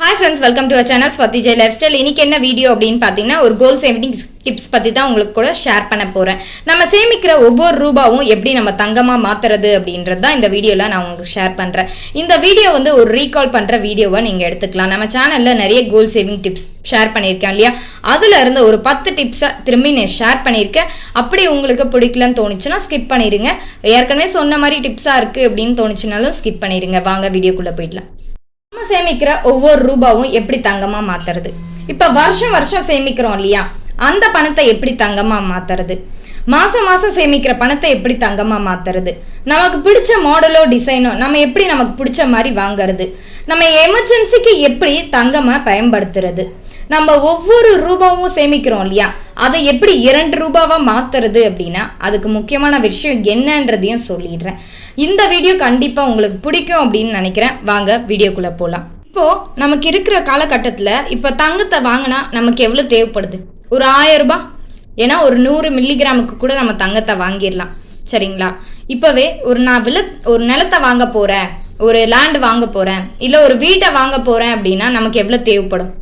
Hi friends welcome to channel Swathi Jai life style இன்னைக்கு என்ன video அப்படின்னு பார்த்தீங்கன்னா ஒரு கோல் சேவிங் டிப்ஸ் பற்றி தான் உங்களுக்கு கூட ஷேர் பண்ண போகிறேன் நம்ம சேமிக்கிற ஒவ்வொரு ரூபாவும் எப்படி நம்ம தங்கமாக மாற்றுறது அப்படின்றது தான் இந்த வீடியோவில் நான் உங்களுக்கு ஷேர் பண்ணுறேன் இந்த வீடியோ வந்து ஒரு ரீகால் பண்ணுற வீடியோவை நீங்கள் எடுத்துக்கலாம். நம்ம சேனலில் நிறைய கோல் சேவிங் டிப்ஸ் ஷேர் பண்ணியிருக்கேன் இல்லையா? அதில் இருந்த ஒரு பத்து டிப்ஸை திரும்பி நான் ஷேர் பண்ணியிருக்கேன். அப்படி உங்களுக்கு பிடிக்கலன்னு தோணுச்சுன்னா ஸ்கிப் பண்ணிடுங்க ஏற்கனவே சொன்ன மாதிரி டிப்ஸாக இருக்குது அப்படின்னு தோணுச்சுனாலும் ஸ்கிப் பண்ணிடுங்க வாங்க வீடியோக்குள்ளே போயிடலாம். நம்ம சேமிக்கிற ஒவ்வொரு ரூபாவும் எப்படி தங்கமா மாத்துறது? இப்ப வருஷம் வருஷம் சேமிக்கிறோம் இல்லையா? அந்த பணத்தை எப்படி தங்கமா மாத்துறது? மாசம் மாசம் சேமிக்கிற பணத்தை எப்படி தங்கமா மாத்துறது? நமக்கு பிடிச்ச மாடலோ டிசைனோ நம்ம எப்படி நமக்கு பிடிச்ச மாதிரி வாங்குறது? நம்ம எமர்ஜென்சிக்கு எப்படி தங்கமா பயன்படுத்துறது? நம்ம ஒவ்வொரு ரூபாவும் சேமிக்கிறோம் இல்லையா? அதை எப்படி இரண்டு ரூபாவா மாத்துறது அப்படின்னா அதுக்கு முக்கியமான விஷயம் என்னன்றதையும் சொல்லிடுறேன். இந்த வீடியோ கண்டிப்பா உங்களுக்கு பிடிக்கும் அப்படின்னு நினைக்கிறேன். வாங்க வீடியோக்குள்ள போலாம். இப்போ நமக்கு இருக்கிற காலகட்டத்தில் இப்போ தங்கத்தை வாங்கினா நமக்கு எவ்வளோ தேவைப்படுது? ஒரு ஆயிரம் ரூபாய்? ஏன்னா ஒரு நூறு மில்லிகிராமுக்கு கூட நம்ம தங்கத்தை வாங்கிடலாம். சரிங்களா? இப்போவே ஒரு நான் வில ஒரு நிலத்தை வாங்க போகிறேன் ஒரு லேண்ட் வாங்க போகிறேன் இல்லை ஒரு வீட்டை வாங்க போகிறேன் அப்படின்னா நமக்கு எவ்வளோ தேவைப்படும்?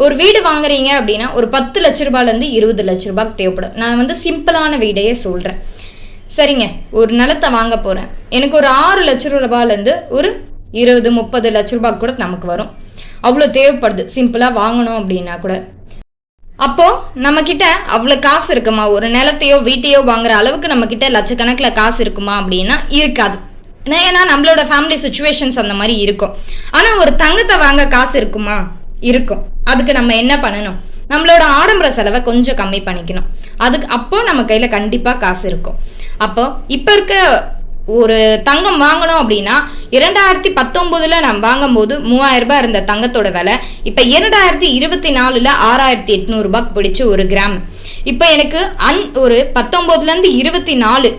ஒரு வீடு வாங்குறீங்க அப்படின்னா ஒரு பத்து லட்ச ரூபாயிலேருந்து இருபது லட்ச ரூபாய்க்கு தேவைப்படும். நான் வந்து சிம்பிளான வீடையே சொல்கிறேன் சரிங்க ஒரு நிலத்தை வாங்க போகிறேன் எனக்கு ஒரு ஆறு லட்ச ரூபாயிலேருந்து ஒரு இருபது முப்பது லட்ச ரூபாய் கூட நமக்கு வரும். அவ்வளோ தேவைப்படுது. சிம்பிளாக வாங்கணும் அப்படின்னா கூட. அப்போ நம்ம கிட்ட அவ்வளோ காசு இருக்குமா? ஒரு நிலத்தையோ வீட்டையோ வாங்குற அளவுக்கு நம்ம கிட்ட லட்சக்கணக்கில் காசு இருக்குமா அப்படின்னா இருக்காது. ஏன்னா- ஏன்னா நம்மளோட ஃபேமிலி சுச்சுவேஷன்ஸ் அந்த மாதிரி இருக்கும். ஆனால் ஒரு தங்கத்தை வாங்க காசு இருக்குமா? இருக்கும். அதுக்கு நம்ம என்ன பண்ணணும்? நம்மளோட ஆடம்பர செலவை கொஞ்சம் கம்மி பண்ணிக்கணும். அதுக்கு அப்போ நம்ம கையில கண்டிப்பா காசு இருக்கும். அப்போ இப்போ இருக்க ஒரு தங்கம் வாங்கணும் அப்படின்னா இரண்டாயிரத்தி பத்தொன்பதுல நம்ம வாங்கும்போது மூவாயிரம் ரூபாய் இருந்த தங்கத்தோட விலை இப்போ இரண்டாயிரத்தி இருபத்தி நாலுல ஆறாயிரத்தி எட்நூறு ரூபாய்க்கு பிடிச்சு ஒரு கிராம். இப்போ எனக்கு அன் ஒரு பத்தொன்பதுல இருந்து இருபத்தி நாலு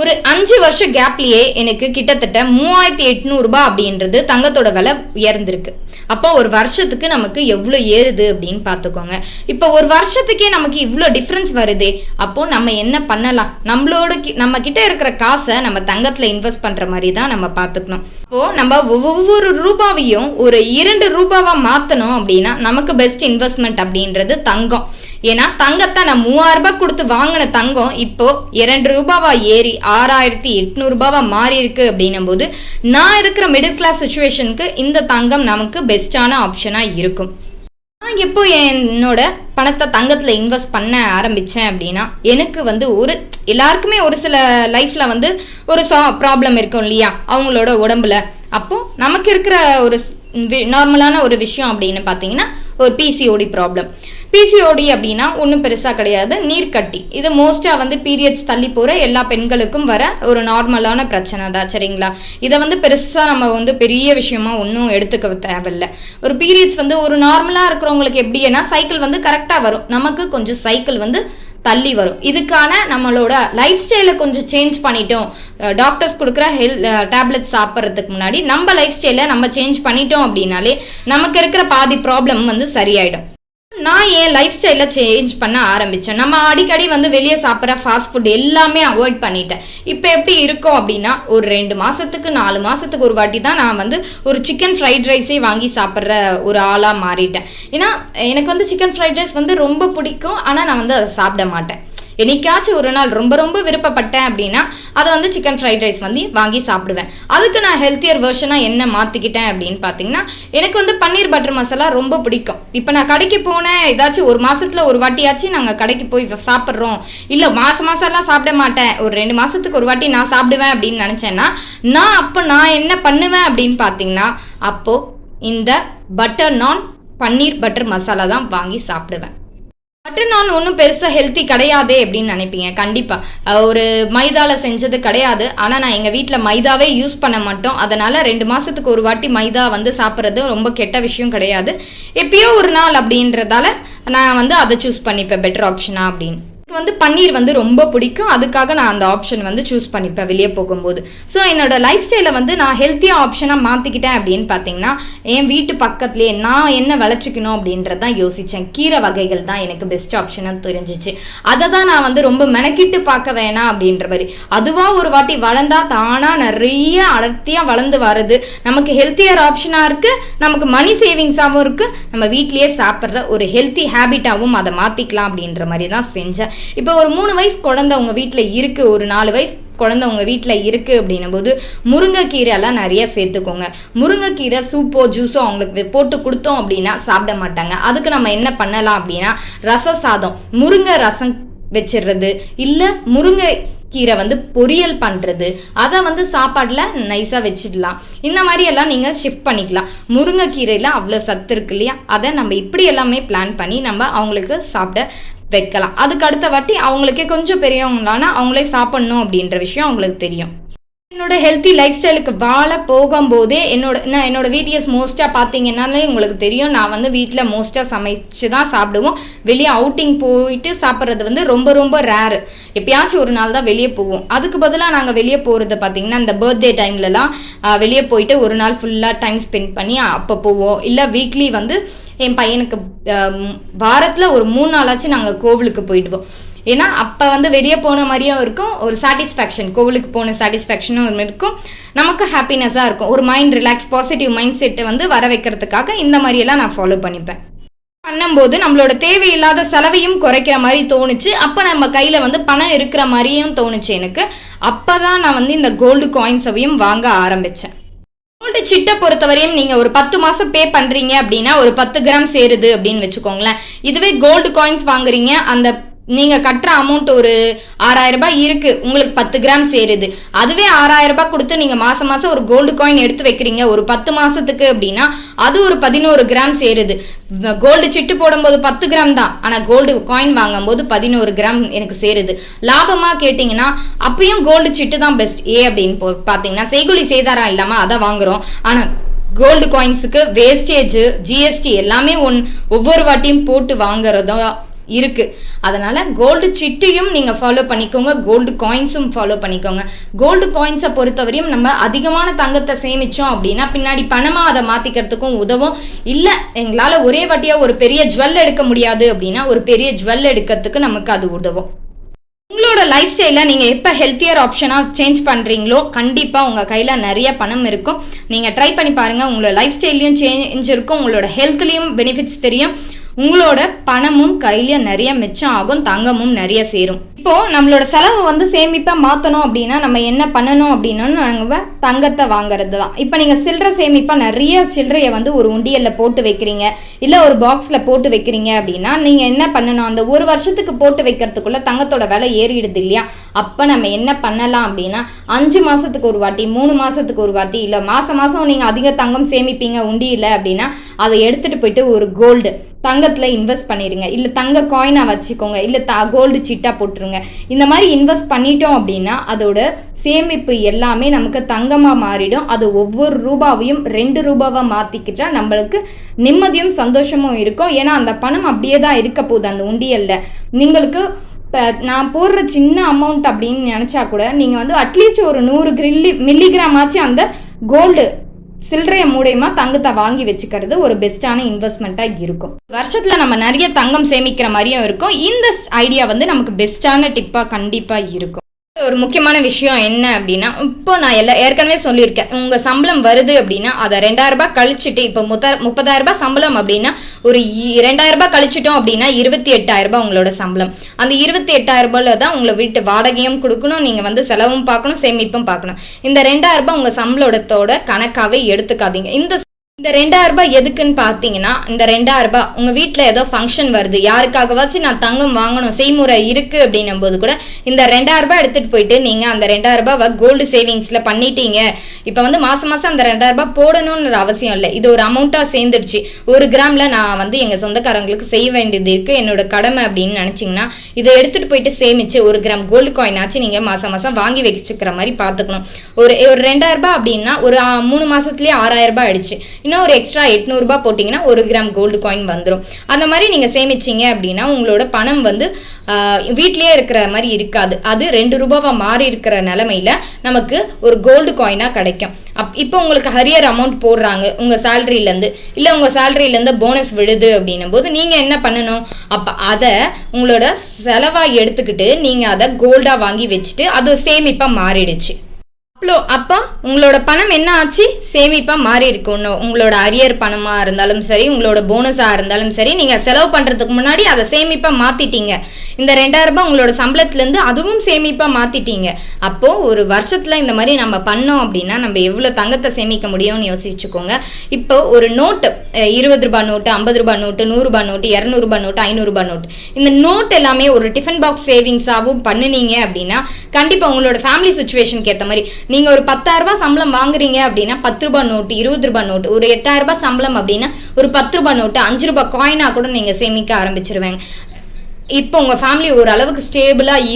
ஒரு அஞ்சு வருஷ கேப்லயே எனக்கு கிட்டத்தட்ட மூவாயிரத்தி எட்நூறு ரூபாய் அப்படின்றது தங்கத்தோட விலை உயர்ந்திருக்கு. அப்போ ஒரு வருஷத்துக்கு நமக்கு எவ்வளோ ஏறுது அப்படின்னு பார்த்துக்கோங்க. இப்போ ஒரு வருஷத்துக்கே நமக்கு இவ்வளோ டிஃப்ரென்ஸ் வருதே அப்போ நம்ம என்ன பண்ணலாம்? நம்மளோட கி- நம்ம கிட்ட இருக்கிற காசை நம்ம தங்கத்தில் இன்வெஸ்ட் பண்ற மாதிரி தான் நம்ம பார்த்துக்கணும். இப்போ நம்ம ஒவ்வொரு ரூபாவையும் ஒரு இரண்டு ரூபாவா மாத்தணும் அப்படின்னா நமக்கு பெஸ்ட் இன்வெஸ்ட்மெண்ட் அப்படின்றது தங்கம். ஏன்னா தங்கத்தை நான் மூவாயிரம் ரூபாய் கொடுத்து வாங்கின தங்கம் இப்போ இரண்டு ரூபாவா ஏறி ஆறாயிரத்தி எட்நூறு ரூபாவா மாறி இருக்கு அப்படின்னும் போது நான் இருக்கிற மிடில் கிளாஸ் சுச்சுவேஷனுக்கு இந்த தங்கம் நமக்கு பெஸ்டான ஆப்ஷனா இருக்கும். நான் எப்போ என்னோட பணத்தை தங்கத்தில் இன்வெஸ்ட் பண்ண ஆரம்பித்தேன் அப்படின்னா எனக்கு வந்து ஒரு எல்லாருக்குமே ஒரு சில லைஃப்பில் வந்து ஒரு சா ப்ராப்ளம் இருக்கும் இல்லையா? அவங்களோட உடம்புல. அப்போ நமக்கு இருக்கிற ஒரு நார்மலான ஒரு விஷயம் அப்படின்னு பார்த்தீங்கன்னா ஒரு பிசிஓடி ப்ராப்ளம் பிசிஓடி அப்படின்னா ஒன்றும் பெருசாக கிடையாது. நீர்க்கட்டி. இது மோஸ்ட்டாக வந்து பீரியட்ஸ் தள்ளி போகிற எல்லா பெண்களுக்கும் வர ஒரு நார்மலான பிரச்சனை தான் சரிங்களா? இதை வந்து பெருசாக நம்ம வந்து பெரிய விஷயமா ஒன்றும் எடுத்துக்க தேவையில்ல. ஒரு பீரியட்ஸ் வந்து ஒரு நார்மலாக இருக்கிறவங்களுக்கு எப்படின்னா சைக்கிள் வந்து கரெக்டாக வரும். நமக்கு கொஞ்சம் சைக்கிள் வந்து தள்ளி வரும். இதுக்கான நம்மளோட லைஃப் ஸ்டைலை கொஞ்சம் சேஞ்ச் பண்ணிட்டோம். டாக்டர்ஸ் கொடுக்குற ஹெல்த் டேப்லெட் சாப்பிட்றதுக்கு முன்னாடி நம்ம லைஃப் ஸ்டைலை நம்ம சேஞ்ச் பண்ணிட்டோம் அப்படின்னாலே நமக்கு இருக்கிற பாதி ப்ராப்ளம் வந்து சரியாயிடும். நான் என் லைஃப் ஸ்டைலை சேஞ்ச் பண்ண ஆரம்பித்தேன் நம்ம அடிக்கடி வந்து வெளியே சாப்பிட்ற ஃபாஸ்ட் ஃபுட் எல்லாமே அவாய்ட் பண்ணிட்டேன். இப்போ எப்படி இருக்கும் அப்படின்னா ஒரு ரெண்டு மாதத்துக்கு நாலு மாதத்துக்கு ஒரு வாட்டி தான் நான் வந்து ஒரு சிக்கன் ஃப்ரைட் ரைஸே வாங்கி சாப்பிட்ற ஒரு ஆளாக மாறிட்டேன். ஏன்னா எனக்கு வந்து சிக்கன் ஃப்ரைட் ரைஸ் வந்து ரொம்ப பிடிக்கும். ஆனால் நான் வந்து அதை சாப்பிட மாட்டேன். என்னைக்காச்சும் ஒரு நாள் ரொம்ப ரொம்ப விருப்பப்பட்டேன் அப்படின்னா அதை வந்து சிக்கன் ஃப்ரைட் ரைஸ் வந்து வாங்கி சாப்பிடுவேன். அதுக்கு நான் ஹெல்த்தியர் வேர்ஷனாக என்ன மாற்றிக்கிட்டேன் அப்படின்னு பார்த்தீங்கன்னா எனக்கு வந்து பன்னீர் பட்டர் மசாலா ரொம்ப பிடிக்கும். இப்போ நான் கடைக்கு போனேன் ஏதாச்சும் ஒரு மாதத்தில் ஒரு வாட்டியாச்சும் நாங்கள் கடைக்கு போய் சாப்பிட்றோம். இல்லை மாதம் மாதம்லாம் சாப்பிட மாட்டேன். ஒரு ரெண்டு மாதத்துக்கு ஒரு வாட்டி நான் சாப்பிடுவேன் அப்படின்னு நினச்சேன்னா நான் அப்போ நான் என்ன பண்ணுவேன் அப்படின்னு பார்த்தீங்கன்னா அப்போது இந்த பட்டர் நான் பன்னீர் பட்டர் மசாலா தான் வாங்கி சாப்பிடுவேன். பட்டர் நான் ஒன்றும் பெருசாக ஹெல்த்தி கிடையாதே அப்படின்னு நினைப்பீங்க. கண்டிப்பாக ஒரு மைதாவில் செஞ்சது கிடையாது. ஆனால் நான் எங்கள் வீட்டில் மைதாவே யூஸ் பண்ண மாட்டோம். அதனால் ரெண்டு மாதத்துக்கு ஒரு வாட்டி மைதா வந்து சாப்பிட்றது ரொம்ப கெட்ட விஷயம் கிடையாது. எப்பயோ ஒரு நாள் அப்படின்றதால நான் வந்து அதை சூஸ் பண்ணிப்பேன். பெட்டர் ஆப்ஷனா அப்படின்னு. எனக்கு வந்து பன்னீர் வந்து ரொம்ப பிடிக்கும். அதுக்காக நான் அந்த ஆப்ஷன் வந்து சூஸ் பண்ணிப்பேன் வெளியே போகும்போது. ஸோ என்னோட லைஃப் ஸ்டைலை வந்து நான் ஹெல்த்தியாக ஆப்ஷனாக மாற்றிக்கிட்டேன் அப்படின்னு பார்த்தீங்கன்னா என் வீட்டு பக்கத்துலேயே நான் என்ன விளைச்சிக்கணும் அப்படின்றத தான் யோசித்தேன் கீரை வகைகள் தான் எனக்கு பெஸ்ட் ஆப்ஷனாக தெரிஞ்சிச்சு. அதை தான் நான் வந்து ரொம்ப மெனக்கிட்டு பார்க்க வேணாம் அப்படின்ற மாதிரி அதுவாக ஒரு வாட்டி வளர்ந்தா தானாக நிறைய அடர்த்தியாக வளர்ந்து வருது நமக்கு ஹெல்த்தியர் ஆப்ஷனாக இருக்குது நமக்கு மணி சேவிங்ஸாகவும் இருக்குது நம்ம வீட்லேயே சாப்பிட்ற ஒரு ஹெல்த்தி ஹேபிட்டாகவும் அதை மாற்றிக்கலாம் அப்படின்ற மாதிரி தான் செஞ்சேன். இப்போ ஒரு மூணு வயசு குழந்தை உங்கள் வீட்டில் இருக்குது ஒரு நாலு வயசு குழந்தை உங்கள் வீட்டில் இருக்குது அப்படின்னும் போது முருங்கைக்கீரைலாம் நிறைய சேர்த்துக்கோங்க. முருங்கைக்கீரை சூப்போ ஜூஸோ அவங்களுக்கு போட்டு கொடுத்தோம் அப்படின்னா சாப்பிட மாட்டாங்க. அதுக்கு நம்ம என்ன பண்ணலாம் அப்படின்னா ரச சாதம் முருங்கை ரசம் வச்சிடுறது இல்லை முருங்கை கீரை வந்து பொரியல் பண்ணுறது அதை வந்து சாப்பாடில் நைஸாக வச்சிடலாம். இந்த மாதிரி எல்லாம் நீங்கள் ஷிஃப்ட் பண்ணிக்கலாம். முருங்கைக்கீரையில் அவ்வளோ சத்து இருக்கு இல்லையா? அதை நம்ம இப்படி எல்லாமே பிளான் பண்ணி நம்ம அவங்களுக்கு சாப்பிட வைக்கலாம். அதுக்கு அடுத்த வாட்டி அவங்களுக்கே கொஞ்சம் பெரியவங்களானா அவங்களே சாப்பிடணும் அப்படின்ற விஷயம் அவங்களுக்கு தெரியும். என்னோட ஹெல்த்தி லைஃப் ஸ்டைலுக்கு வாழ போகும்போதே என்னோட நான் என்னோட வீடியோஸ் மோஸ்ட்டாக பார்த்தீங்கன்னாலே உங்களுக்கு தெரியும். நான் வந்து வீட்டில் மோஸ்ட்டாக சமைச்சு தான் சாப்பிடுவோம். வெளியே அவுட்டிங் போயிட்டு சாப்பிட்றது வந்து ரொம்ப ரொம்ப ரேரு எப்பயாச்சும் ஒரு நாள் தான் வெளியே போவோம். அதுக்கு பதிலாக நாங்கள் வெளியே போகிறது பார்த்தீங்கன்னா இந்த பர்த்டே டைம்லலாம் வெளியே போயிட்டு ஒரு நாள் ஃபுல்லாக டைம் ஸ்பெண்ட் பண்ணி அப்போ போவோம். இல்லை வீக்லி வந்து என் பையனுக்கு வாரத்தில் ஒரு மூணு நாளாச்சும் நாங்கள் கோவிலுக்கு போயிடுவோம். ஏன்னா அப்போ வந்து வெளியே போன மாதிரியும் இருக்கும் ஒரு சாட்டிஸ்ஃபேக்ஷன் கோவிலுக்கு போன சாட்டிஸ்ஃபேக்ஷனும் இருக்கும். நமக்கு ஹாப்பினஸாக இருக்கும். ஒரு மைண்ட் ரிலாக்ஸ் பாசிட்டிவ் மைண்ட் செட்டை வந்து வர வைக்கிறதுக்காக இந்த மாதிரியெல்லாம் நான் ஃபாலோ பண்ணிப்பேன். பண்ணும்போது நம்மளோட தேவையில்லாத செலவையும் குறைக்கிற மாதிரி தோணுச்சு. அப்போ நம்ம கையில் வந்து பணம் இருக்கிற மாதிரியும் தோணுச்சு எனக்கு. அப்போ தான் நான் வந்து இந்த கோல்டு காயின்ஸையும் வாங்க ஆரம்பித்தேன் கோல்டு சிட்டை பொறுத்தவரையும் நீங்க ஒரு பத்து மாசம் பே பண்றீங்க அப்படின்னா ஒரு பத்து கிராம் சேருது அப்படின்னு வச்சுக்கோங்களேன். இதுவே கோல்டு காயின்ஸ் வாங்குறீங்க அந்த நீங்க கட்டுற அமௌண்ட் ஒரு ஆறாயிரம் ரூபாய் இருக்கு. உங்களுக்கு பத்து கிராம் சேருது. அதுவே ஆறாயிரம் ரூபாய் கொடுத்து நீங்க மாசம் மாசம் ஒரு கோல்டு காயின் எடுத்து வைக்கிறீங்க. ஒரு பத்து மாசத்துக்கு அப்படின்னா அது ஒரு பதினோரு கிராம் சேருது. கோல்டு சிட்டு போடும்போது பத்து கிராம் தான். ஆனா கோல்டு காயின் வாங்கும்போது பதினோரு கிராம் எனக்கு சேருது. லாபமா கேட்டீங்கன்னா அப்பயும் கோல்டு சிட்டு தான் பெஸ்ட் ஏ அப்படின்னு பாத்தீங்கன்னா செய்குலி சேதாரம் இல்லாம அதை வாங்குறோம். ஆனா கோல்டு காயின்ஸுக்கு வேஸ்டேஜ் ஜிஎஸ்டி எல்லாமே ஒன் ஒவ்வொரு வாட்டியும் போட்டு வாங்குறதும் இருக்கு. அதனால கோல்டு சிட்டியும் நீங்க ஃபாலோ பண்ணிக்கோங்க கோல்டு காயின்ஸும் ஃபாலோ பண்ணிக்கோங்க. கோல்டு காயின்ஸை பொறுத்தவரையும் நம்ம அதிகமான தங்கத்தை சேமிச்சோம் அப்படின்னா பின்னாடி பணமா அதை மாத்திக்கிறதுக்கும் உதவும். இல்ல எங்களால ஒரே வாட்டியா ஒரு பெரிய ஜுவல் எடுக்க முடியாது அப்படின்னா ஒரு பெரிய ஜுவல் எடுக்கிறதுக்கு நமக்கு அது உதவும். உங்களோட லைஃப் ஸ்டைலில் நீங்கள் எப்போ ஹெல்த்தியர் ஆப்ஷனாக சேஞ்ச் பண்ணுறீங்களோ கண்டிப்பாக உங்கள் கையில் நிறைய பணம் இருக்கும். நீங்கள் ட்ரை பண்ணி பாருங்கள் உங்களோட லைஃப் ஸ்டைல்லையும் சேஞ்ச் இருக்கும் உங்களோட ஹெல்த்லேயும் பெனிஃபிட்ஸ் தெரியும். உங்களோட பணமும் கையில நிறைய மிச்சம் ஆகும் தங்கமும் நிறைய சேரும். இப்போ நம்மளோட செலவை வந்து சேமிப்பா மாற்றணும் அப்படின்னா நம்ம என்ன பண்ணணும் அப்படின்னா நம்ம தங்கத்தை வாங்குறது தான் இப்போ நீங்கள் சில்லற சேமிப்பா நிறைய சில்லறையை வந்து ஒரு உண்டியலில் போட்டு வைக்கிறீங்க. இல்லை ஒரு பாக்ஸில் போட்டு வைக்கிறீங்க அப்படின்னா நீங்கள் என்ன பண்ணணும்? அந்த ஒரு வருஷத்துக்கு போட்டு வைக்கிறதுக்குள்ள தங்கத்தோட விலை ஏறிடுது இல்லையா? அப்போ நம்ம என்ன பண்ணலாம் அப்படின்னா அஞ்சு மாதத்துக்கு ஒரு வாட்டி மூணு மாதத்துக்கு ஒரு வாட்டி இல்லை மாதம் மாதம் நீங்கள் அதிக தங்கம் சேமிப்பீங்க உண்டியில் அப்படின்னா அதை எடுத்துகிட்டு போயிட்டு ஒரு கோல்டு தங்கத்தில் இன்வெஸ்ட் பண்ணிடுங்க இல்லை தங்க காயினாக வச்சுக்கோங்க. இல்லை த கோல்டு சிட்டாக போட்டுருங்க. இந்த மாதிரி இன்வெஸ்ட் பண்ணிட்டோம் அப்படின்னா அதோட சேமிப்பு எல்லாமே நமக்கு தங்கமாக மாறிடும். அது ஒவ்வொரு ரூபாவையும் ரெண்டு ரூபாவாக மாற்றிக்கிட்டா நம்மளுக்கு நிம்மதியும் சந்தோஷமும் இருக்கும். ஏன்னா அந்த பணம் அப்படியே தான் இருக்க போகுது அந்த உண்டியலில். நீங்களுக்கு இப்போ நான் போடுற சின்ன அமௌண்ட் அப்படின்னு நினச்சா கூட நீங்கள் வந்து அட்லீஸ்ட் ஒரு நூறு கிரில்லி மில்லிகிராம் ஆச்சு அந்த கோல்டு சில்லறையை மூலியமா தங்கத்தை வாங்கி வச்சுக்கிறது ஒரு பெஸ்ட்டான இன்வெஸ்ட்மெண்ட்டாக இருக்கும். வருஷத்தில் நம்ம நிறைய தங்கம் சேமிக்கிற மாதிரியும் இருக்கும். இந்த ஐடியா வந்து நமக்கு பெஸ்ட்டான டிப்பாக கண்டிப்பாக இருக்கும். ஒரு முக்கியமான விஷயம் என்ன அப்படின்னா இப்போ நான் எல்லாம் ஏற்கனவே சொல்லியிருக்கேன். உங்கள் சம்பளம் வருது அப்படின்னா அதை ரெண்டாயிரம் ரூபாய் கழிச்சுட்டு இப்போ முத்த முப்பதாயிரம் ரூபாய் சம்பளம் அப்படின்னா ஒரு ரெண்டாயிரம் ரூபாய் கழிச்சிட்டோம் அப்படின்னா இருபத்தி எட்டாயிரம் ரூபாய் உங்களோட சம்பளம். அந்த இருபத்தி எட்டாயிரம் ரூபாயில தான் உங்களை வீட்டு வாடகையும் கொடுக்கணும் நீங்கள் வந்து செலவும் பார்க்கணும் சேமிப்பும் பார்க்கணும். இந்த ரெண்டாயிரம் ரூபாய் உங்கள் சம்பளத்தோட கணக்காகவே எடுத்துக்காதீங்க. இந்த இந்த ரெண்டாயிரம் ரூபாய் எதுக்குன்னு பார்த்தீங்கன்னா இந்த ரெண்டாயிரம் ரூபாய் உங்கள் வீட்டில் ஏதோ ஃபங்க்ஷன் வருது. யாருக்காகவாச்சும் நான் தங்கம் வாங்கணும் செய்முறை இருக்குது அப்படின்னும் போது கூட இந்த ரெண்டாயிரம் ரூபாய் எடுத்துகிட்டு போயிட்டு நீங்கள் அந்த ரெண்டாயிரம் ரூபாய் கோல்டு சேவிங்ஸில் பண்ணிட்டீங்க. இப்போ வந்து மாதம் மாதம் அந்த ரெண்டாயிரம் ரூபாய் போடணும்னு அவசியம் இல்லை. இது ஒரு அமௌண்ட்டாக சேர்ந்துருச்சு. ஒரு கிராமில் நான் வந்து எங்கள் சொந்தக்காரங்களுக்கு செய்ய வேண்டியது இருக்குது என்னோட கடமை அப்படின்னு நினச்சிங்கன்னா இதை எடுத்துகிட்டு போயிட்டு சேமிச்சு ஒரு கிராம் கோல்டு காயின் ஆச்சு நீங்கள் மாதம் மாதம் வாங்கி வச்சுக்கிற மாதிரி பார்த்துக்கணும் ஒரு ஒரு ரெண்டாயிரம் ரூபாய் அப்படின்னா ஒரு மூணு மாதத்துலேயே ஆறாயிரம் ரூபாய் ஆயிடுச்சு. இன்னும் ஒரு எக்ஸ்ட்ரா எட்நூறுபா போட்டிங்கன்னா ஒரு கிராம் கோல்டு காயின் வந்துடும் அந்த மாதிரி நீங்கள் சேமிச்சீங்க அப்படின்னா உங்களோட பணம் வந்து வீட்லேயே இருக்கிற மாதிரி இருக்காது. அது ரெண்டு ரூபாவாக மாறி இருக்கிற நிலமையில நமக்கு ஒரு கோல்டு காயினாக கிடைக்கும். அப் இப்போ உங்களுக்கு ஹரியர் அமௌண்ட் போடுறாங்க உங்கள் சேலரியிலேருந்து இல்லை உங்கள் சேலரியிலேருந்து போனஸ் விழுது அப்படின்னும் போது நீங்கள் என்ன பண்ணணும்? அப்போ அதை உங்களோட செலவாக எடுத்துக்கிட்டு நீங்கள் அதை கோல்டாக வாங்கி வச்சுட்டு அது சேமிப்பாக மாறிடுச்சு. அப்போ அப்போ உங்களோட பணம் என்ன ஆச்சு? சேமிப்பா மாறி இருக்கு. ஒன்று உங்களோட அரியர் பணமா இருந்தாலும் சரி உங்களோட போனஸா இருந்தாலும் சரி நீங்க செலவு பண்றதுக்கு முன்னாடி அதை சேமிப்பா மாத்திட்டீங்க. இந்த ரெண்டாயிரம் ரூபாய் உங்களோட சம்பளத்துல இருந்து அதுவும் சேமிப்பா மாத்திட்டீங்க. அப்போ ஒரு வருஷத்துல இந்த மாதிரி நம்ம பண்ணோம் அப்படின்னா நம்ம எவ்வளவு தங்கத்தை சேமிக்க முடியும்னு யோசிச்சுக்கோங்க. இப்போ ஒரு நோட்டு இருபது ரூபாய் நோட்டு ஐம்பது ரூபாய் நோட்டு நூறு ரூபாய் நோட்டு இரநூறு ரூபாய் நோட்டு ஐநூறு ரூபாய் நோட்டு இந்த நோட் எல்லாமே ஒரு டிஃபன் பாக்ஸ் சேவிங்ஸாவும் பண்ணுனீங்க அப்படின்னா கண்டிப்பா உங்களோட ஃபேமிலி சுச்சுவேஷனுக்கு ஏற்ற மாதிரி நீங்கள் ஒரு பத்தாயிரம் ரூபாய் சம்பளம் வாங்குறீங்க அப்படின்னா பத்து ரூபாய் நோட்டு இருபது ரூபாய் நோட்டு ஒரு எட்டாயிரம் ரூபாய் சம்பளம் அப்படின்னா ஒரு பத்து ரூபாய் நோட்டு அஞ்சு ரூபாய் காயினாக கூட நீங்கள் சேமிக்க ஆரம்பிச்சிருவேங்க. இப்போ உங்கள் ஃபேமிலி ஒரு அளவுக்கு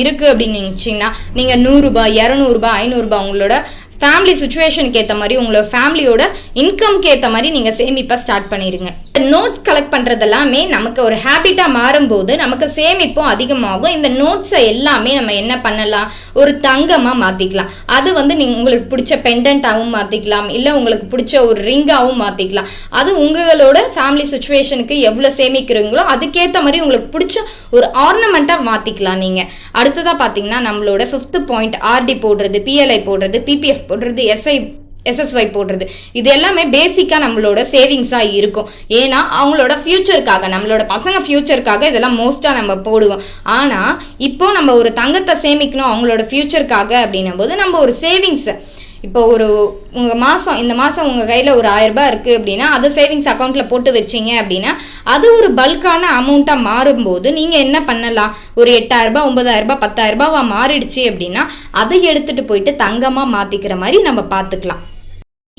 இருக்குது அப்படின்னு நினச்சிங்கன்னா நீங்கள் நூறுரூபா இரநூறுபா ஐநூறுரூபா உங்களோட ஃபேமிலி சுச்சுவேஷனுக்கு ஏற்ற மாதிரி உங்களோட ஃபேமிலியோட இன்கம்க்கு ஏற்ற மாதிரி நீங்கள் சேமிப்பாக ஸ்டார்ட் பண்ணிடுங்க நோட்ஸ் கலெக்ட் பண்ணுறது எல்லாமே நமக்கு ஒரு ஹேபிட்டாக மாறும்போது நமக்கு சேமிப்பும் அதிகமாகும். இந்த நோட்ஸை எல்லாமே நம்ம என்ன பண்ணலாம்? ஒரு தங்கமாக மாற்றிக்கலாம் அது வந்து நீங்கள் உங்களுக்கு பிடிச்ச பெண்டண்ட்டாகவும் மாற்றிக்கலாம் இல்லை உங்களுக்கு பிடிச்ச ஒரு ரிங்காகவும் மாற்றிக்கலாம் அது உங்களோட ஃபேமிலி சுச்சுவேஷனுக்கு எவ்வளோ சேமிக்கிறீங்களோ அதுக்கேற்ற மாதிரி உங்களுக்கு பிடிச்ச ஒரு ஆர்னமெண்ட்டாக மாற்றிக்கலாம் நீங்கள் அடுத்ததாக பார்த்தீங்கன்னா நம்மளோட ஃபிஃப்த் பாயிண்ட் ஆர்டி போடுறது பிஎல்ஐ போடுறது பிபிஎஃப் போடுறது எஸ்ஐ எஸ்எஸ்ஒய் போடுறது. இது எல்லாமே பேசிக்காக நம்மளோட சேவிங்ஸாக இருக்கும். ஏன்னா அவங்களோட ஃப்யூச்சருக்காக நம்மளோட பசங்க ஃப்யூச்சருக்காக இதெல்லாம் மோஸ்ட்டாக நம்ம போடுவோம். ஆனால் இப்போ நம்ம ஒரு தங்கத்தை சேமிக்கணும் அவங்களோட ஃப்யூச்சருக்காக அப்படின்னும் போது நம்ம ஒரு சேவிங்ஸை இப்போ ஒரு உங்கள் மாதம் இந்த மாதம் உங்கள் கையில் ஒரு ஆயிரம் இருக்குது அப்படின்னா அதை சேவிங்ஸ் அக்கௌண்ட்டில் போட்டு வச்சீங்க அப்படின்னா அது ஒரு பல்கான அமௌண்ட்டாக மாறும்போது நீங்கள் என்ன பண்ணலாம்? ஒரு எட்டாயிரரூபா ஒன்பதாயிரரூபா ஒன்பதாயிரம் பத்தாயிரம் மாறிடுச்சு அப்படின்னா அதை எடுத்துகிட்டு போயிட்டு தங்கமாக மாற்றிக்கிற மாதிரி நம்ம பார்த்துக்கலாம்.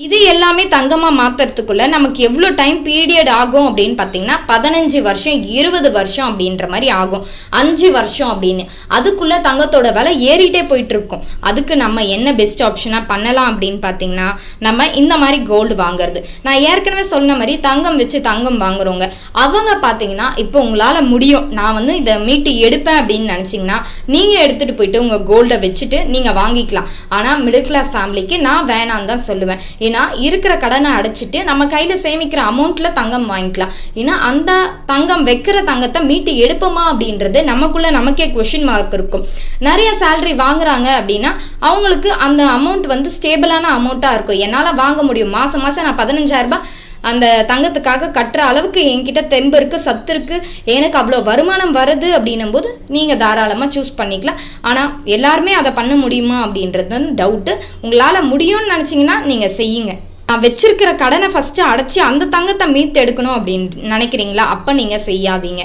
இது எல்லாமே தங்கமாக மாற்றுறதுக்குள்ள நமக்கு எவ்வளோ டைம் பீரியட் ஆகும் அப்படின்னு பார்த்தீங்கன்னா பதினஞ்சு வருஷம் இருபது வருஷம் அப்படின்ற மாதிரி ஆகும். அஞ்சு வருஷம் அப்படின்னு. அதுக்குள்ள தங்கத்தோட விலை ஏறிட்டே போயிட்டு இருக்கும். அதுக்கு நம்ம என்ன பெஸ்ட் ஆப்ஷனாக பண்ணலாம் அப்படின்னு பார்த்தீங்கன்னா நம்ம இந்த மாதிரி கோல்டு வாங்குறது. நான் ஏற்கனவே சொன்ன மாதிரி தங்கம் வச்சு தங்கம் வாங்குறவங்க அவங்க பார்த்தீங்கன்னா இப்போ உங்களால் முடியும். நான் வந்து இதை மீட்டு எடுப்பேன் அப்படின்னு நினச்சிங்கன்னா நீங்கள் எடுத்துகிட்டு போயிட்டு உங்கள் கோல்டை வச்சுட்டு நீங்கள் வாங்கிக்கலாம். ஆனால் மிடில் கிளாஸ் ஃபேமிலிக்கு நான் வேணான்னு தான் சொல்லுவேன். ஏன்னா இருக்கிற கடனை அடைச்சிட்டு நம்ம கையில் சேமிக்கிற அமௌண்ட்ல தங்கம் வாங்கிக்கலாம். ஏன்னா அந்த தங்கம் வைக்கிற தங்கத்தை மீட்டு எடுப்போமா அப்படின்றது நமக்குள்ள நமக்கே கொஷின் மார்க் இருக்கும். நிறைய சேலரி வாங்குறாங்க அப்படின்னா அவங்களுக்கு அந்த அமௌண்ட் வந்து ஸ்டேபிளான அமௌண்ட்டாக இருக்கும். என்னால் வாங்க முடியும். மாதம் மாதம் நான் பதினஞ்சாயிரம் ரூபாய் அந்த தங்கத்துக்காக கட்டுற அளவுக்கு என்கிட்ட தெம்பு இருக்கு சத்து இருக்கு. எனக்கு அவ்வளோ வருமானம் வருது அப்படின்னும் போது நீங்கள் தாராளமாக சூஸ் பண்ணிக்கலாம். ஆனால் எல்லாருமே அதை பண்ண முடியுமா அப்படின்றது வந்து டவுட்டு உங்களால் முடியும்னு நினச்சிங்கன்னா நீங்கள் செய்யுங்க. நான் வச்சிருக்கிற கடனை ஃபஸ்ட்டு அடைச்சி அந்த தங்கத்தை மீட்டு எடுக்கணும் அப்படின்னு நினைக்கிறீங்களா? அப்போ நீங்கள் செய்யாதீங்க.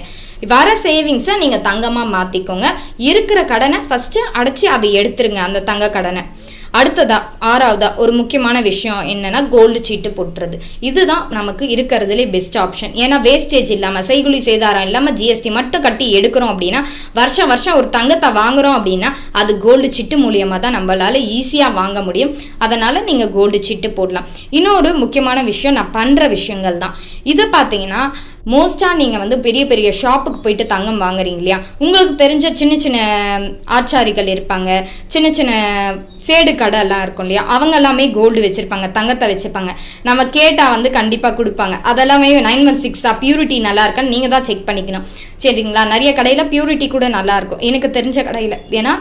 வர சேவிங்ஸை நீங்கள் தங்கமாக மாற்றிக்கோங்க இருக்கிற கடனை ஃபஸ்ட்டு அடைச்சி அதை எடுத்துருங்க அந்த தங்க கடனை. அடுத்ததா ஆறாவதா ஒரு முக்கியமான விஷயம் என்னன்னா கோல்டு சீட்டு போட்டுறது. இதுதான் நமக்கு இருக்கிறதுலே பெஸ்ட் ஆப்ஷன் ஏன்னா வேஸ்டேஜ் இல்லாமல் செய்குலி சேதாரம் இல்லாமல் ஜிஎஸ்டி மட்டும் கட்டி எடுக்கிறோம் அப்படின்னா வருஷம் வருஷம் ஒரு தங்கத்தை வாங்குறோம் அப்படின்னா அது கோல்டு சிட்டு மூலியமாக தான் நம்மளால ஈஸியாக வாங்க முடியும். அதனால நீங்கள் கோல்டு சீட்டு போடலாம். இன்னொரு முக்கியமான விஷயம் நான் பண்ணுற விஷயங்கள் தான் இதை பார்த்தீங்கன்னா மோஸ்ட்டாக நீங்கள் வந்து பெரிய பெரிய ஷாப்புக்கு போயிட்டு தங்கம் வாங்குறீங்க இல்லையா? உங்களுக்கு தெரிஞ்ச சின்ன சின்ன ஆச்சாரிகள் இருப்பாங்க. சின்ன சின்ன சேடு கடை எல்லாம் இருக்கும் இல்லையா? அவங்க எல்லாமே கோல்டு வச்சுருப்பாங்க தங்கத்தை வச்சுருப்பாங்க. நம்ம கேட்டால் வந்து கண்டிப்பாக கொடுப்பாங்க. அதெல்லாமே நைன் ஒன் சிக்ஸாக பியூரிட்டி நல்லா இருக்கான்னு நீங்கள் தான் செக் பண்ணிக்கணும். சரிங்களா? நிறைய கடையில் பியூரிட்டி கூட நல்லாயிருக்கும் எனக்கு தெரிஞ்ச கடையில். ஏன்னா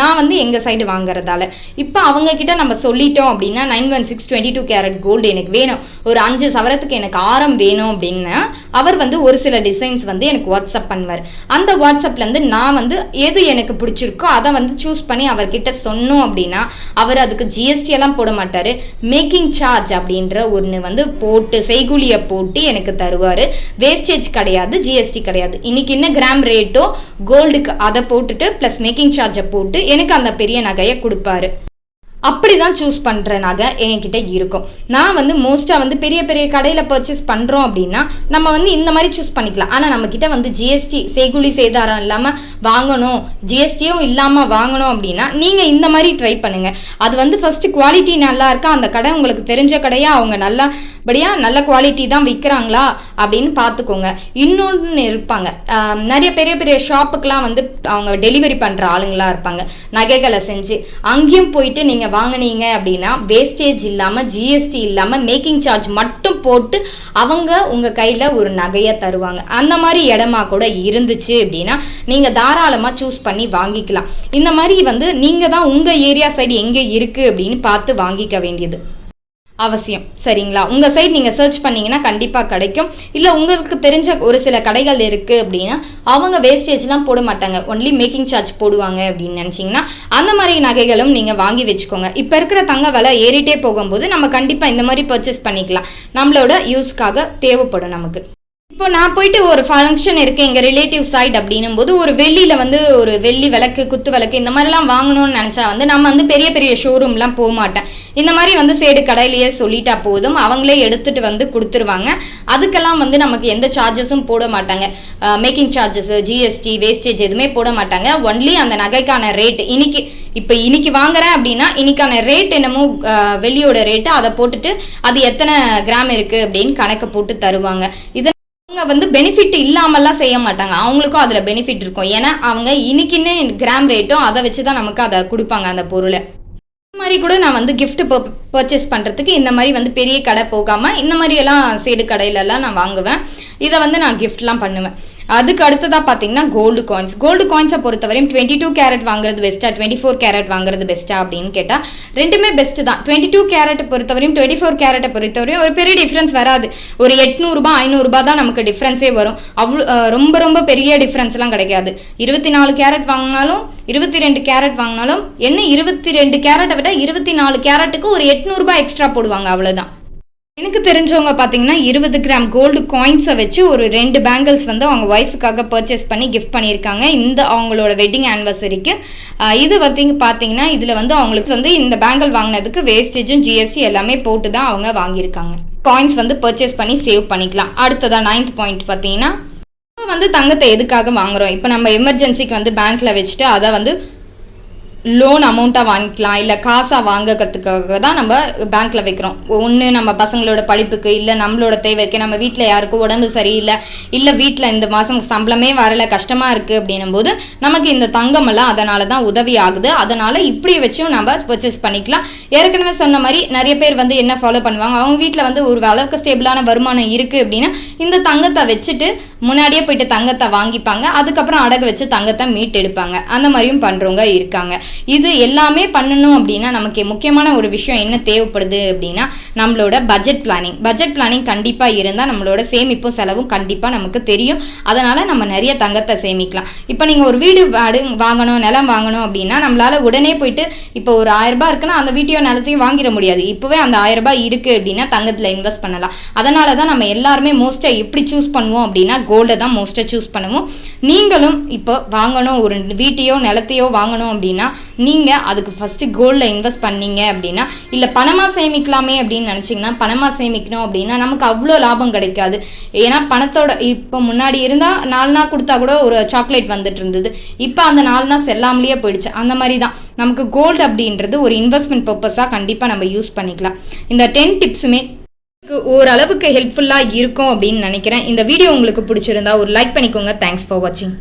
நான் வந்து எங்கள் சைடு வாங்குறதால. இப்போ அவங்கக்கிட்ட நம்ம சொல்லிட்டோம் அப்படின்னா nine one six twenty two carat gold எனக்கு வேணும். ஒரு அஞ்சு சவரத்துக்கு எனக்கு ஆரம் வேணும் அப்படின்னா அவர் வந்து ஒரு சில டிசைன்ஸ் வந்து எனக்கு வாட்ஸ்அப் பண்ணுவார். அந்த வாட்ஸ்அப்லேருந்து நான் வந்து எது எனக்கு பிடிச்சிருக்கோ அதை வந்து சூஸ் பண்ணி அவர்கிட்ட சொன்னோம் அப்படின்னா அவர் அதுக்கு ஜிஎஸ்டி எல்லாம் போட மாட்டார். மேக்கிங் சார்ஜ் அப்படின்ற ஒன்று வந்து போட்டு செய்கூலியை போட்டு எனக்கு தருவார். வேஸ்டேஜ் கிடையாது ஜிஎஸ்டி கிடையாது. இன்னைக்கு என்ன கிராம் ரேட்டோ கோல்டுக்கு அதை போட்டுட்டு ப்ளஸ் மேக்கிங் சார்ஜை போட்டு எனக்கு அந்த பெரிய நகையை கொடுப்பாரு. அப்படி தான் சூஸ் பண்ணுற நகை என்கிட்ட இருக்கும். நான் வந்து மோஸ்ட்டாக வந்து பெரிய பெரிய கடையில் பர்ச்சேஸ் பண்ணுறோம் அப்படின்னா நம்ம வந்து இந்த மாதிரி சூஸ் பண்ணிக்கலாம். ஆனால் நம்மக்கிட்ட வந்து ஜிஎஸ்டி செய்குலி சேதாரம் இல்லாமல் வாங்கணும் ஜிஎஸ்டியும் இல்லாமல் வாங்கணும் அப்படின்னா நீங்கள் இந்த மாதிரி ட்ரை பண்ணுங்கள் அது வந்து ஃபஸ்ட்டு குவாலிட்டி நல்லா இருக்கா? அந்த கடை உங்களுக்கு தெரிஞ்ச கடையாக அவங்க நல்லபடியாக நல்ல குவாலிட்டி தான் விற்கிறாங்களா அப்படின்னு பார்த்துக்கோங்க. இன்னொன்று இருப்பாங்க. நிறைய பெரிய பெரிய ஷாப்புக்கெலாம் வந்து அவங்க டெலிவரி பண்ணுற ஆளுங்களா இருப்பாங்க. நகைகளை செஞ்சு அங்கேயும் போயிட்டு நீங்கள் வாங்குனீங்க அப்படின்னா வேஸ்டேஜ் இல்லாமல் ஜிஎஸ்டி இல்லாமல் மேக்கிங் சார்ஜ் மட்டும் போட்டு அவங்க உங்கள் கையில் ஒரு நகையை தருவாங்க. அந்த மாதிரி இடமா கூட இருந்துச்சு அப்படின்னா நீங்கள் தாராளமாக சூஸ் பண்ணி வாங்கிக்கலாம். இந்த மாதிரி வந்து நீங்கள் தான் உங்கள் ஏரியா சைடு எங்கே இருக்குது அப்படின்னு பார்த்து வாங்கிக்க வேண்டியது. அவசியம். சரிங்களா? உங்கள் சைட் நீங்கள் சர்ச் பண்ணீங்கன்னா கண்டிப்பாக கிடைக்கும். இல்லை உங்களுக்கு தெரிஞ்ச ஒரு சில கடைகள் இருக்குது அப்படின்னா அவங்க வேஸ்டேஜ்லாம் போட மாட்டாங்க. ஒன்லி மேக்கிங் சார்ஜ் போடுவாங்க அப்படின்னு நினச்சிங்கன்னா அந்த மாதிரி நகைகளும் நீங்கள் வாங்கி வச்சுக்கோங்க. இப்போ இருக்கிற தங்க விலை ஏறிட்டே போகும்போது நம்ம கண்டிப்பாக இந்த மாதிரி பர்ச்சேஸ் பண்ணிக்கலாம். நம்மளோட யூஸ்க்காக தேவைப்படும் நமக்கு. இப்போ நான் போயிட்டு ஒரு ஃபங்க்ஷன் இருக்கு எங்க ரிலேட்டிவ் சைட் அப்படின்னும் போது ஒரு வெள்ளியில வந்து ஒரு வெள்ளி விளக்கு குத்து விளக்கு இந்த மாதிரிலாம் வாங்கணும்னு நினைச்சா வந்து நம்ம வந்து பெரிய பெரிய ஷோரூம்லாம் போக மாட்டேன். இந்த மாதிரி வந்து சேடு கடையிலேயே சொல்லிட்டா போதும். அவங்களே எடுத்துட்டு வந்து கொடுத்துருவாங்க. அதுக்கெல்லாம் வந்து நமக்கு எந்த சார்ஜஸும் போட மாட்டாங்க. மேக்கிங் சார்ஜஸ் ஜிஎஸ்டி வேஸ்டேஜ் எதுவுமே போட மாட்டாங்க. ஒன்லி அந்த நகைக்கான ரேட் இன்னைக்கு இப்போ இன்னைக்கு வாங்குறேன் அப்படின்னா இன்னைக்கான ரேட் என்னமோ வெள்ளியோட ரேட்டு அதை போட்டுட்டு அது எத்தனை கிராம் இருக்கு அப்படின்னு கணக்கு போட்டு தருவாங்க. இதை அவங்க வந்து பெனிஃபிட் இல்லாமல்லாம் செய்ய மாட்டாங்க. அவங்களுக்கும் அதில் பெனிஃபிட் இருக்கும். ஏன்னா அவங்க இன்னைக்குன்னு கிராம் ரேட்டும் அதை வச்சு தான் நமக்கு அதை கொடுப்பாங்க அந்த பொருளை. இந்த மாதிரி கூட நான் வந்து கிஃப்ட் பர்ச்சேஸ் பண்ணுறதுக்கு இந்த மாதிரி வந்து பெரிய கடை போகாமல் இந்த மாதிரி எல்லாம் சேடு கடையிலலாம் நான் வாங்குவேன். இதை வந்து நான் கிஃப்ட்லாம் பண்ணுவேன். அதுக்கு அடுத்ததாக பார்த்தீங்கன்னா கோல்டு காயின்ஸ் கோல்டு காயின்ஸை பொறுத்தவரையும் டுவெண்ட்டி டூ கேரட் வாங்குறது பெஸ்ட்டா டுவெண்ட்டி ஃபோர் கேரட் வாங்குறது பெஸ்ட்டா அப்படின்னு கேட்டால் ரெண்டுமே பெஸ்ட் தான். டுவெண்ட்டி டூ கேரட்டை பொறுத்தவரையும் டுவெண்ட்டி ஃபோர் கேரட்டை பொறுத்தவரையும் ஒரு பெரிய டிஃப்ரென்ஸ் வராது. ஒரு எட்நூறுபா ஐநூறுரூபா தான் நமக்கு டிஃப்ரென்ஸே வரும். அவ்வளோ ரொம்ப ரொம்ப பெரிய டிஃப்ரென்ஸ்லாம் கிடைக்காது. இருபத்தி நாலு கேரட் வாங்கினாலும் இருபத்தி ரெண்டு கேரட் வாங்கினாலும் என்ன இருபத்தி ரெண்டு கேரட்டை விட இருபத்தி நாலு கேரட்டுக்கு ஒரு எட்நூறுபா எக்ஸ்ட்ரா போடுவாங்க அவ்வளோதான் எனக்கு தெரிஞ்சவங்க பார்த்தீங்கன்னா இருபது கிராம் கோல்டு காயின்ஸை வச்சு ஒரு ரெண்டு பேங்கிள்ஸ் வந்து அவங்க ஒய்ஃபுக்காக பர்ச்சேஸ் பண்ணி கிஃப்ட் பண்ணியிருக்காங்க. இந்த அவங்களோட வெட்டிங் ஆனிவர்சரிக்கு இது வந்து பார்த்தீங்கன்னா இதில் வந்து அவங்களுக்கு வந்து இந்த பேங்கிள் வாங்கினதுக்கு வேஸ்டேஜும் ஜிஎஸ்டி எல்லாமே போட்டு தான் அவங்க வாங்கியிருக்காங்க. காயின்ஸ் வந்து பர்ச்சேஸ் பண்ணி சேவ் பண்ணிக்கலாம். அடுத்ததா நைன்த் பாயிண்ட் பார்த்தீங்கன்னா வந்து தங்கத்தை எதுக்காக வாங்குறோம்? இப்போ நம்ம எமர்ஜென்சிக்கு வந்து பேங்க்ல வச்சுட்டு அதை வந்து லோன் அமௌண்ட்டாக வாங்கிக்கலாம் இல்லை காசாக வாங்கிறதுக்காக தான் நம்ம பேங்க்கில் வைக்கிறோம். ஒன்று நம்ம பசங்களோட படிப்புக்கு இல்லை நம்மளோட தேவைக்கு நம்ம வீட்டில் யாருக்கும் உடம்பு சரியில்லை இல்லை வீட்டில் இந்த மாதம் சம்பளமே வரல கஷ்டமாக இருக்குது அப்படின்னும் போது நமக்கு இந்த தங்கம் எல்லாம் அதனால தான் உதவி ஆகுது. அதனால் இப்படி வச்சும் நம்ம பர்ச்சேஸ் பண்ணிக்கலாம். ஏற்கனவே சொன்ன மாதிரி நிறைய பேர் வந்து என்ன ஃபாலோ பண்ணுவாங்க? அவங்க வீட்டில் வந்து ஒரு அளவுக்கு ஸ்டேபிளான வருமானம் இருக்குது அப்படின்னா இந்த தங்கத்தை வச்சுட்டு முன்னாடியே போயிட்டு தங்கத்தை வாங்கிப்பாங்க. அதுக்கப்புறம் அடகு வச்சு தங்கத்தை மீட்டெடுப்பாங்க. அந்த மாதிரியும் பண்ணுறவங்க இருக்காங்க. இது எல்லாமே பண்ணணும் அப்படின்னா நமக்கு முக்கியமான ஒரு விஷயம் என்ன தேவைப்படுது அப்படின்னா நம்மளோட பட்ஜெட் பிளானிங் பட்ஜெட் பிளானிங் கண்டிப்பாக இருந்தால் நம்மளோட சேமிப்பும் செலவும் கண்டிப்பாக நமக்கு தெரியும். அதனால நம்ம நிறைய தங்கத்தை சேமிக்கலாம். இப்போ நீங்கள் ஒரு வீடு வாடு வாங்கணும் நிலம் வாங்கணும் அப்படின்னா நம்மளால உடனே போயிட்டு இப்போ ஒரு ஆயிரம் ரூபாய் இருக்குன்னா அந்த வீட்டையோ நிலத்தையும் வாங்கிட முடியாது. இப்போவே அந்த ஆயிரம் ரூபாய் இருக்கு அப்படின்னா தங்கத்தில் இன்வெஸ்ட் பண்ணலாம். அதனால தான் நம்ம எல்லாருமே மோஸ்ட்டாக எப்படி சூஸ் பண்ணுவோம் அப்படின்னா கோல்டை தான் மோஸ்ட்டாக சூஸ் பண்ணுவோம். நீங்களும் இப்போ வாங்கணும் ஒரு வீட்டையோ நிலத்தையோ வாங்கணும் அப்படின்னா நீங்கள் அதுக்கு ஃபஸ்ட்டு கோல்டில் இன்வெஸ்ட் பண்ணீங்க அப்படின்னா இல்லை பணமாக சேமிக்கலாமே அப்படின்னு நினச்சிங்கன்னா பணமாக சேமிக்கணும் அப்படின்னா நமக்கு அவ்வளோ லாபம் கிடைக்காது. ஏன்னா பணத்தோட இப்போ முன்னாடி இருந்தால் நாலு நாள் கொடுத்தா கூட ஒரு சாக்லேட் வந்துட்டு இருந்தது. இப்போ அந்த நாலு நாள் செல்லாமலேயே போயிடுச்சு. அந்த மாதிரி தான் நமக்கு கோல்டு அப்படின்றது ஒரு இன்வெஸ்ட்மெண்ட் பர்பஸாக கண்டிப்பாக நம்ம யூஸ் பண்ணிக்கலாம். இந்த டென் டிப்ஸுமே ஓரளவுக்கு ஹெல்ப்ஃபுல்லாக இருக்கும் அப்படின்னு நினைக்கிறேன். இந்த வீடியோ உங்களுக்கு பிடிச்சிருந்தா ஒரு லைக் பண்ணிக்கோங்க. தேங்க்ஸ் ஃபார் வாட்சிங்